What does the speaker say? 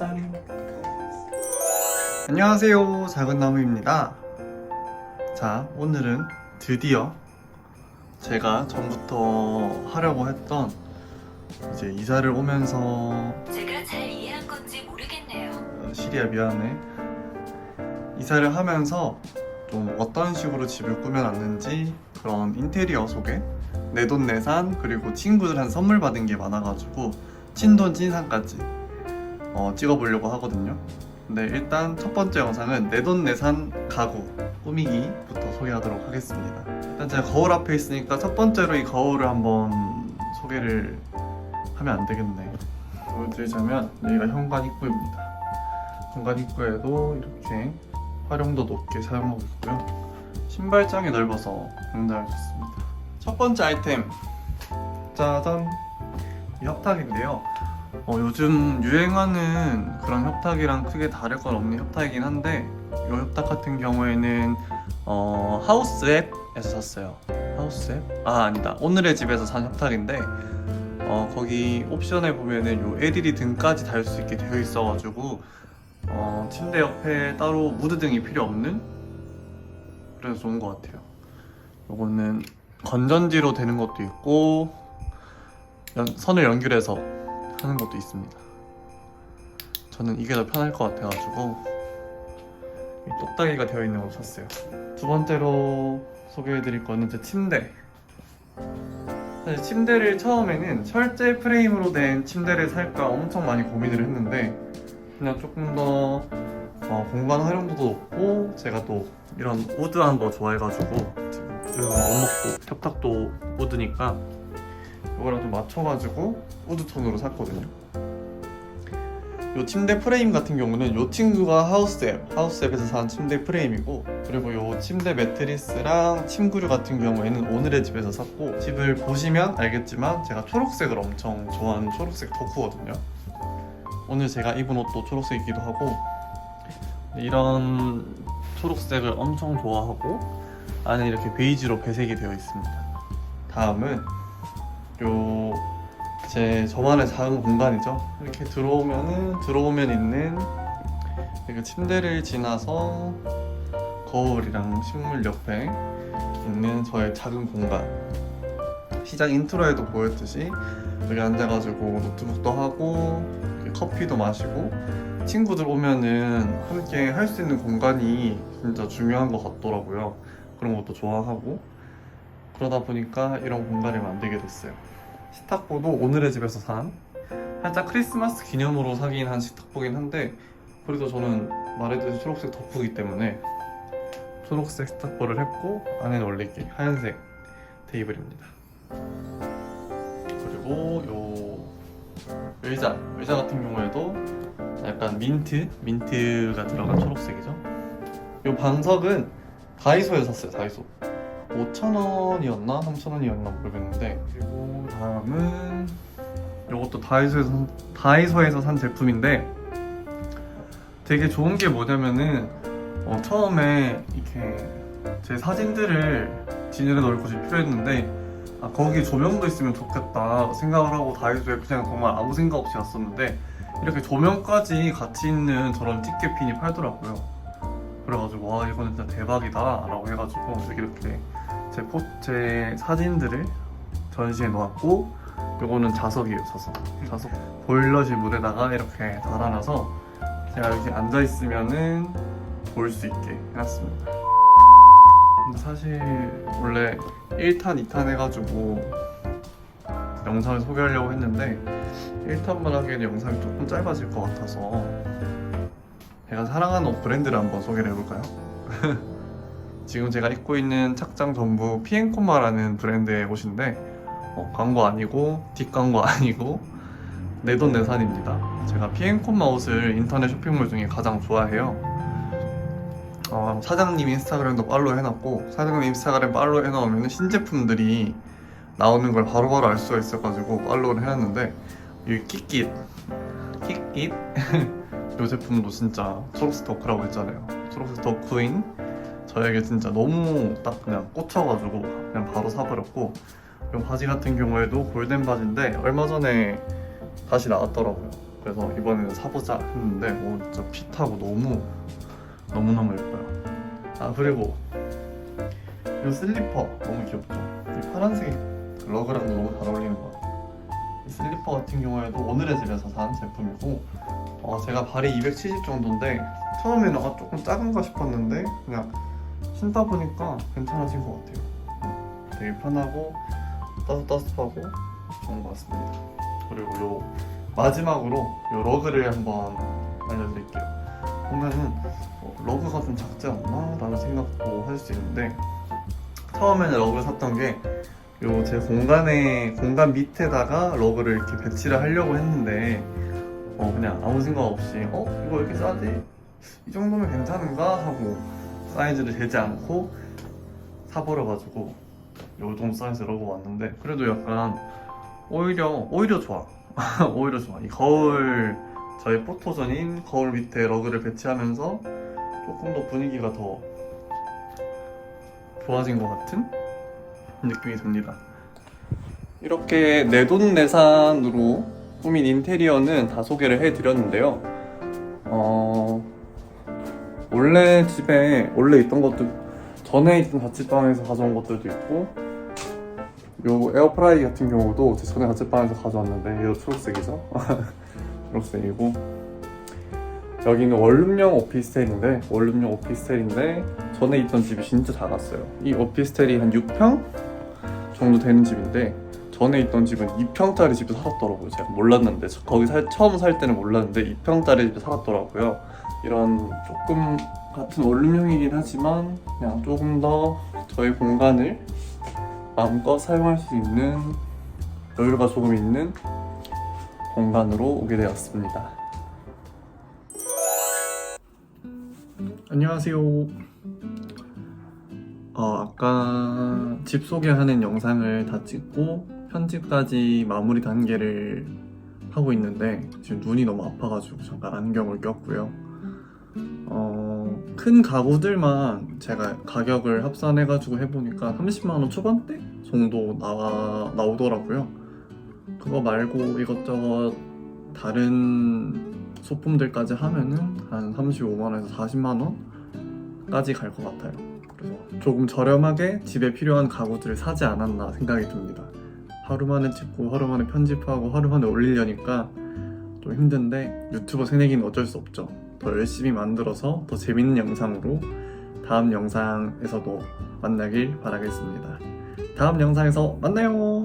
짠. 안녕하세요. 작은 나무입니다. 자, 오늘은 드디어 제가 전부터 하려고 했던 이제 이사를 오면서 제가 잘 이해한 건지 모르겠네요. 어, 시리아 미안해. 이사를 하면서 좀 어떤 식으로 집을 꾸며놨는지 그런 인테리어 소개, 내돈내산 그리고 친구들한테 선물 받은 게 많아가지고 친돈 친상까지 어, 찍어보려고 하거든요. 근데 일단 첫 번째 영상은 내돈내산 가구 꾸미기부터 소개하도록 하겠습니다. 일단 제가 거울 앞에 있으니까 첫 번째로 이 거울을 한번 소개를 하면 안 되겠네. 보여드리자면 여기가 현관 입구입니다. 현관 입구에도 이렇게 활용도 높게 사용하고 있고요. 신발장이 넓어서 굉장히 좋습니다. 첫 번째 아이템 짜잔 이 협탁인데요. 어, 요즘 유행하는 그런 협탁이랑 크게 다를 건 없는 협탁이긴 한데 이 협탁 같은 경우에는 어, 하우스 앱에서 샀어요. 하우스 앱? 아 아니다. 오늘의 집에서 산 협탁인데 어, 거기 옵션에 보면은 요 LED 등까지 달 수 있게 되어 있어가지고 어, 침대 옆에 따로 무드 등이 필요 없는 그래서 좋은 것 같아요. 요거는 건전지로 되는 것도 있고 연- 선을 연결해서 하는 것도 있습니다. 저는 이게 더 편할 것 같아가지고 이 똑딱이가 되어 있는 걸 샀어요. 두 번째로 소개해드릴 거는 제 침대. 사실 침대를 처음에는 철제 프레임으로 된 침대를 살까 엄청 많이 고민을 했는데 그냥 조금 더 어, 공간 활용도도 높고 제가 또 이런 우드한 거 좋아해가지고 지금 이런 원목도 협탁도 우드니까 이거랑 좀 맞춰가지고 우드 톤으로 샀거든요. 요 침대 프레임 같은 경우는 요 친구가 하우스앱, 하우스앱에서 산 침대 프레임이고 그리고 요 침대 매트리스랑 침구류 같은 경우에는 오늘의 집에서 샀고 집을 보시면 알겠지만 제가 초록색을 엄청 좋아하는 초록색 덕후거든요. 오늘 제가 입은 옷도 초록색이기도 하고 이런 초록색을 엄청 좋아하고 안에 이렇게 베이지로 배색이 되어 있습니다. 다음은 요 제 저만의 작은 공간이죠. 이렇게 들어오면은 들어오면 있는 그 침대를 지나서 거울이랑 식물 옆에 있는 저의 작은 공간. 시작 인트로에도 보였듯이 여기 앉아가지고 노트북도 하고 커피도 마시고 친구들 오면은 함께 할 수 있는 공간이 진짜 중요한 것 같더라고요. 그런 것도 좋아하고 그러다 보니까 이런 공간을 만들게 됐어요. 식탁보도 오늘의 집에서 산 살짝 크리스마스 기념으로 사긴 한 식탁보긴 한데 그래도 저는 말했듯이 초록색 덕후기 때문에 초록색 식탁보를 했고 안에는 이렇게 하얀색 테이블입니다. 그리고 요 의자 의자 같은 경우에도 약간 민트 민트가 들어간 초록색이죠. 요 방석은 다이소에서 샀어요. 다이소. 5,000원이었나? 3,000원이었나? 모르겠는데. 그리고 다음은 이것도 다이소에서 산- 다이소에서 산 제품인데 되게 좋은 게 뭐냐면은 어, 처음에 이렇게 제 사진들을 진열해 놓을 곳이 필요했는데 아, 거기 조명도 있으면 좋겠다 생각을 하고 다이소에 그냥 정말 아무 생각 없이 갔었는데 이렇게 조명까지 같이 있는 저런 티켓핀이 팔더라고요. 그래가지고 와 이거는 진짜 대박이다 라고 해가지고 이렇게 제, 포, 제 사진들을 전시해 놓았고 요거는 자석이에요 자석. 자석 보일러실 물에다가 이렇게 달아놔서 제가 여기 앉아 있으면은 볼 수 있게 해놨습니다. 근데 사실 원래 1탄 2탄 해가지고 영상을 소개하려고 했는데 1탄만 하기에는 영상이 조금 짧아질 것 같아서 제가 사랑하는 옷 브랜드를 한번 소개를 해볼까요? 지금 제가 입고 있는 착장 전부 피엔코마라는 브랜드의 옷인데 어, 광고 아니고 뒷광고 아니고 내돈내산입니다. 제가 피엔코마 옷을 인터넷 쇼핑몰 중에 가장 좋아해요. 어, 사장님 인스타그램도 팔로우 해놨고 사장님 인스타그램 팔로우 해놓으면 신제품들이 나오는 걸 바로바로 알 수가 있어가지고 팔로우를 해놨는데 이 킥깃 킥깃 이 제품도 진짜 초록색 덕후라고 했잖아요. 초록색 덕후인 저에게 진짜 너무 딱 그냥 꽂혀가지고 그냥 바로 사버렸고 이 바지 같은 경우에도 골덴 바지인데 얼마 전에 다시 나왔더라고요. 그래서 이번에는 사보자 했는데 오 진짜 핏하고 너무 너무 너무 예뻐요. 아 그리고 이 슬리퍼 너무 귀엽죠. 이 파란색 러그랑 너무 잘 어울리는 것 같아요. 이 슬리퍼 같은 경우에도 오늘의 집에서 산 제품이고 어, 제가 발이 270 정도인데 처음에는 아, 조금 작은가 싶었는데 그냥 신다 보니까 괜찮아진 것 같아요. 음, 되게 편하고 따뜻따뜻하고 좋은 것 같습니다. 그리고 요 마지막으로 요 러그를 한번 알려드릴게요. 보면은 어, 러그가 좀 작지 않나? 라는 생각도 할 수 있는데 처음에는 러그를 샀던 게 요 제 공간에 공간 밑에다가 러그를 이렇게 배치를 하려고 했는데 어 그냥 아무 생각 없이 어 이거 왜 이렇게 싸지? 이 정도면 괜찮은가? 하고 사이즈를 재지 않고 사버려가지고 요 정도 사이즈 러그 왔는데 그래도 약간 오히려 오히려 좋아. 오히려 좋아. 이 거울 저희 포토존인 거울 밑에 러그를 배치하면서 조금 더 분위기가 더 좋아진 것 같은 느낌이 듭니다. 이렇게 내돈내산으로 꾸민 인테리어는 다 소개를 해드렸는데요. 어 원래 집에 원래 있던 것도 전에 있던 자취방에서 가져온 것들도 있고 요 에어프라이 같은 경우도 제 전에 자취방에서 가져왔는데 이거 초록색이죠? 초록색이고. 여기는 원룸형 오피스텔인데 원룸형 오피스텔인데 전에 있던 집이 진짜 작았어요. 이 오피스텔이 한 6평 정도 되는 집인데 전에 있던 집은 2평짜리 집에 살았더라고요 제가 몰랐는데 저- 거기 살, 처음 살 때는 몰랐는데 2평짜리 집에 살았더라고요 이런 조금 같은 원룸형이긴 하지만 그냥 조금 더 저의 공간을 마음껏 사용할 수 있는 여유가 조금 있는 공간으로 오게 되었습니다. 안녕하세요. 어, 아까 집 소개하는 영상을 다 찍고 편집까지 마무리 단계를 하고 있는데 지금 눈이 너무 아파가지고 잠깐 안경을 꼈고요. 어, 큰 가구들만 제가 가격을 합산해가지고 해보니까 30만원 초반대 정도 나와, 나오더라고요. 그거 말고 이것저것 다른 소품들까지 하면은 한 35만원에서 40만원까지 갈 것 같아요. 그래서 조금 저렴하게 집에 필요한 가구들을 사지 않았나 생각이 듭니다. 하루 만에 찍고 하루 만에 편집하고 하루 만에 올리려니까 좀 힘든데 유튜버 새내기는 어쩔 수 없죠. 더 열심히 만들어서 더 재밌는 영상으로 다음 영상에서도 만나길 바라겠습니다. 다음 영상에서 만나요.